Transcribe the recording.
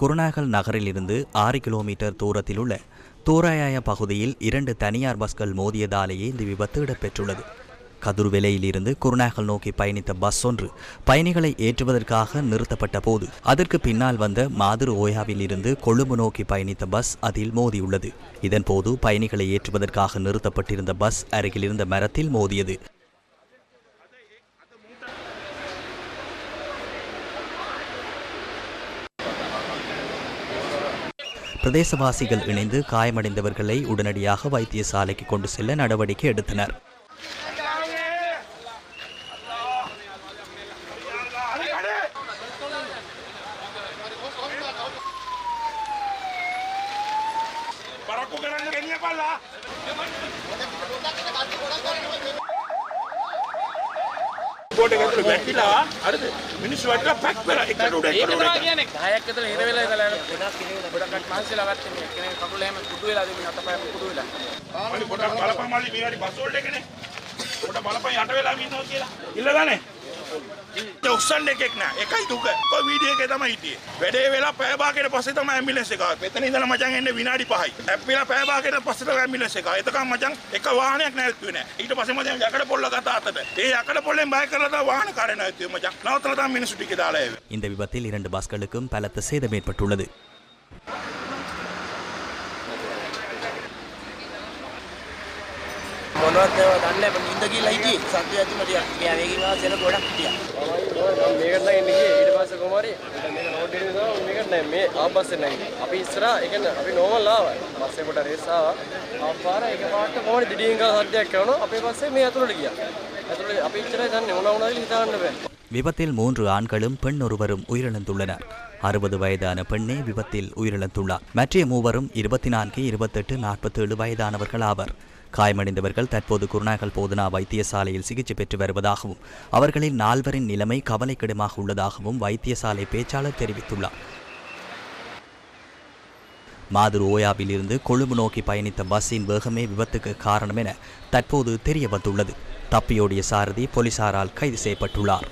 குருநாகல் நகரிலிருந்து ஆறு கிலோமீட்டர் தூரத்தில் உள்ள தூராயாய பகுதியில் இரண்டு தனியார் பஸ்கள் மோதியதாலேயே இந்த விபத்து இடம்பெற்றுள்ளது. கதிர்வெலையிலிருந்து குருநாகல் நோக்கி பயணித்த பஸ் ஒன்று பயணிகளை ஏற்றுவதற்காக நிறுத்தப்பட்ட போது அதற்கு பின்னால் வந்த மாதிரி ஓயாவில் இருந்து கொழும்பு நோக்கி பயணித்த பஸ் அதில் மோதியுள்ளது. இதன்போது பயணிகளை ஏற்றுவதற்காக நிறுத்தப்பட்டிருந்த பஸ் அருகில் இருந்த மரத்தில் மோதியது. பிரதேசவாசிகள் இணைந்து காயமடைந்தவர்களை உடனடியாக வைத்தியசாலைக்கு கொண்டு செல்ல நடவடிக்கை எடுத்தனர். பறக்கு கிடங்கு என்ன பண்ணலாம் පල්ලා පෝට ඇතුළ වැටිලා අරද මිනිස්සු වටලා පැක් වෙලා එකට උඩ එකට උඩ එකට. කියන්නේ 10ක් ඇතුළ හිර වෙලා ඉඳලා යන ගොඩක් මාංශලා ගත්තේ කෙනෙක් කකුල එහෙම කුඩු වෙලා දෙමින් අතපය කුඩු වෙලා. මල්ලි පොඩක් බලපන් මල්ලි මේ බස් වලට එකනේ පොඩ බලපන් යට වෙලා ඉන්නවා කියලා ඉල්ලලානේ උස්සන්න එකෙක් නෑ එකයි දුක කොයි වීඩියෝ එකේ තමයි හිටියේ වැඩේ වෙලා පැය භාගයකට පස්සේ තමයි ඇම්බියුලන්ස් එක ආවේ මෙතන ඉඳලා මචං එන්නේ විනාඩි 5යි ඇප්පිලා පැය භාගයකට පස්සේ තමයි ඇම්බියුලන්ස් එක ආවේ එතකම් මචං එක වාහනයක් නැවතුනේ නෑ ඊට පස්සේ මචං යකඩ පොල්ල ගත්ත අතට ඒ යකඩ පොල්ලෙන් බය කරලා තමයි වාහන කාරේ නැවතුනේ මචං නවත්තලා තමයි මිනිස්සු ටික දාලා ආවේ இந்த விபத்தில் இரண்டு பஸ்களுக்கும் பலத்த சேதம் ஏற்பட்டுள்ளது මොනවද ඒවා දන්නේ නැහැ නිින්ද ගිහලා හිටියේ. සත්‍ය ඇතුළ ටිකක් මෙයා වේගින් ආව සෙල ගොඩක් හිටියා. මම මේකට නැගින්න ගියේ ඊට පස්සේ කොහමරි මේක රෝඩ් එකේ නිසා මේකට නෑ මේ ආපස්සේ නැගින්නේ අපි ඉස්සරහා ඒ කියන්නේ අපි නෝමල් ආවා පස්සේ කොට රේස් ආවා ආපාර එක පාට කොහමරි දිඩියෙන් ගා සද්දයක් කරනවා අපේ පස්සේ මේ ඇතුළට ගියා ඇතුළට අපි ඉච්චරයි දන්නේ මොනවා වුණාද කියලා හිතාගන්න බෑ விபத்தில் மூன்று ஆண்களும் பெண் ஒருவரும் உயிரிழந்துள்ளனர் அறுபது வயதான பெண்ணே விபத்தில் உயிரிழந்துள்ளார் மற்ற மூவரும் இருபத்தி நான்கு இருபத்தெட்டு நாற்பத்தேழு வயதானவர்கள் ஆவர் காயமடைந்தவர்கள் தற்போது குருநாகல் போதனா வைத்தியசாலையில் சிகிச்சை பெற்று வருவதாகவும் அவர்களில் நால்வரின் நிலைமை கவலைக்கிடமாக உள்ளதாகவும் வைத்தியசாலை பேச்சாளர் தெரிவித்துள்ளார். மாதுர் ஓயாவில் இருந்து கொழும்பு நோக்கி பயணித்த பஸ்ஸின் வேகமே விபத்துக்கு காரணம் என தற்போது தெரிய வந்துள்ளது தப்பியோடிய சாரதி போலீசாரால் கைது செய்யப்பட்டுள்ளார்.